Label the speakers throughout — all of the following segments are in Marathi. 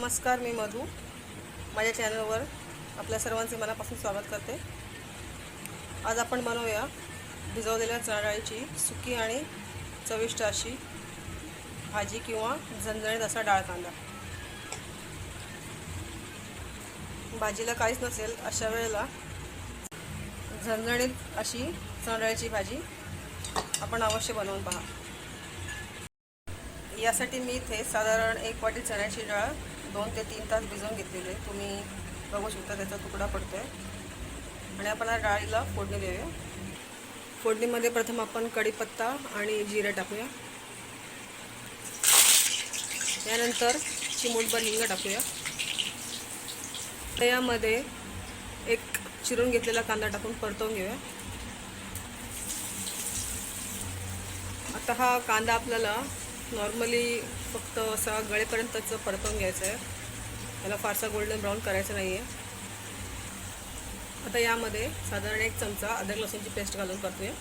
Speaker 1: नमस्कार मी मधू. माझ्या चॅनलवर आपल्या सर्वांचे मनापासून स्वागत करते. आज आपण बनवूया भिजवलेल्या चणाडाळीची सुकी आणि चविष्ट अशी भाजी किंवा झणझणीत असा डाळ कांदा. भाजीला काहीच नसेल अशा वेळेला झणझणीत अशी चणाडाळीची भाजी आपण अवश्य बनवून पहा. यासाठी मी इथे साधारण एक वाटी चण्याची डाळ दोन ते तीन तास भिजवून घेतलेले. तुम्ही बघू शकता त्याचा तुकडा पडतो आहे आणि आपण डाळीला फोडणी देऊया. फोडणीमध्ये प्रथम आपण कढीपत्ता आणि जिरे टाकूया. यानंतर चिमूटभर हिंग टाकूया. त्यामध्ये एक चिरून घेतलेला कांदा टाकून परतवून घेऊया. आता हा कांदा आपल्याला नॉर्मली फक्त असा गळेपर्यंतच परतवून घ्यायचं आहे. त्याला फारसा गोल्डन ब्राऊन करायचं नाही आहे. आता यामध्ये साधारण एक चमचा अदरक लसूणची पेस्ट घालून परतूया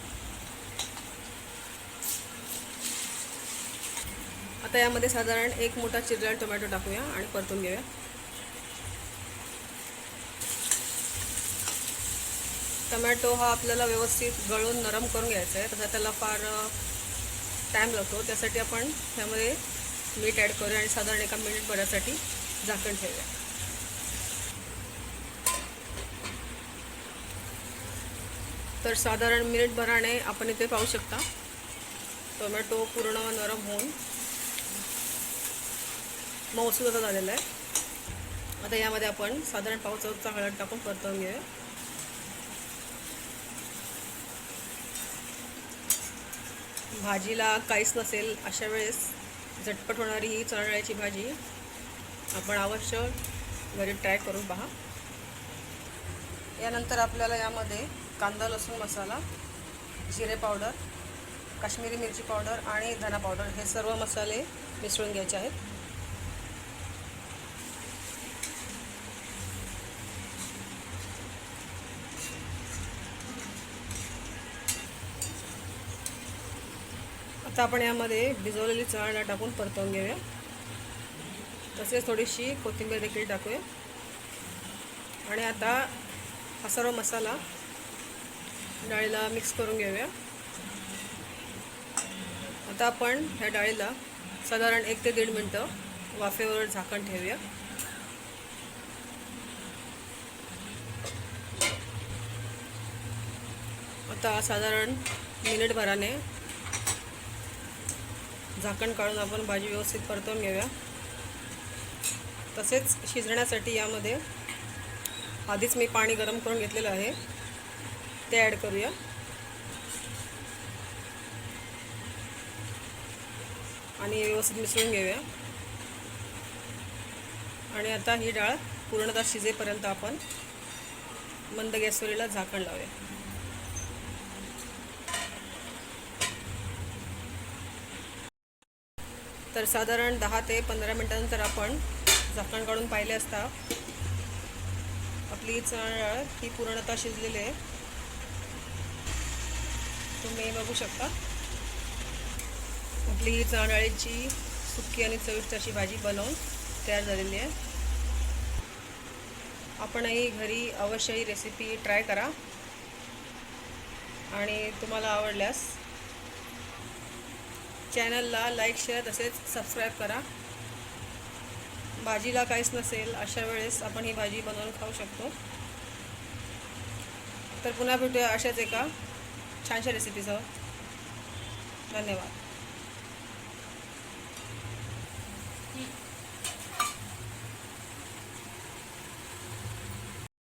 Speaker 1: आता यामध्ये साधारण एक मोठा चिरलेला टोमॅटो टाकूया आणि परतून घेऊया. टोमॅटो हा आपल्याला व्यवस्थित गळून नरम करून घ्यायचा आहे. तसा त्याला फार टाईम लागतो. त्यासाठी आपण त्यामध्ये मीठ ॲड करूया आणि साधारण एका मिनिट भरासाठी झाकण ठेवूया. तर साधारण मिनिट भराने आपण इथे पाहू शकता टोमॅटो पूर्ण नरम होऊन मौसूद झालेला आहे. आता यामध्ये आपण साधारण पाव हळद टाकून परतवून घेऊया. भाजीला काहीच नसेल अशा वेळेस झटपट होणारी ही चणाळ्याची भाजी आपण अवश्य घरी ट्राय करून पहा. यानंतर आपल्याला यामध्ये कांदा लसूण मसाला जिरे पावडर काश्मीरी मिरची पावडर आणि धना पावडर हे सर्व मसाले मिसळून घ्यायचे आहेत. आता आपण यामध्ये भिजवलेली चणा टाकून परतवून घेऊया. तसेच थोडीशी कोथिंबीर देखील टाकूया. आणि आता हा सर्व मसाला डाळीला मिक्स करून घेऊया. आता आपण ह्या डाळीला साधारण एक ते दीड मिनटं वाफेवर झाकण ठेवूया. आता साधारण मिनिटभराने झाकण काढून आपण भाजी व्यवस्थित परतवून घेऊया. तसेच शिजण्यासाठी यामध्ये आधीच मी पाणी गरम करून घेतलेलं आहे. ते ॲड करूया. आणि व्यवस्थित मिसळून घेऊया. आणि आता ही डाळ पूर्णतः शिजेपर्यंत आपण मंद गॅसवरीला झाकण लावूया. तर साधारण दहा ते पंधरा मिनटानंतर आपण झाकण काढून पाहिले असता आपली चणाळ ही पूर्णतः शिजलेली आहे. तुम्ही बघू शकता. आपली ही चणाळीची सुकी आणि चविष्ट अशी भाजी बनवून तयार झालेली आहे. आपणही घरी अवश्य ही रेसिपी ट्राय करा. आणि तुम्हाला आवडल्यास चॅनलला लाईक शेअर तसेच सबस्क्राईब करा. भाजीला काहीच नसेल अशा वेळेस आपण ही भाजी बनवून खाऊ शकतो. तर पुन्हा भेटूया अशाच एका छानशा रेसिपीसह धन्यवाद.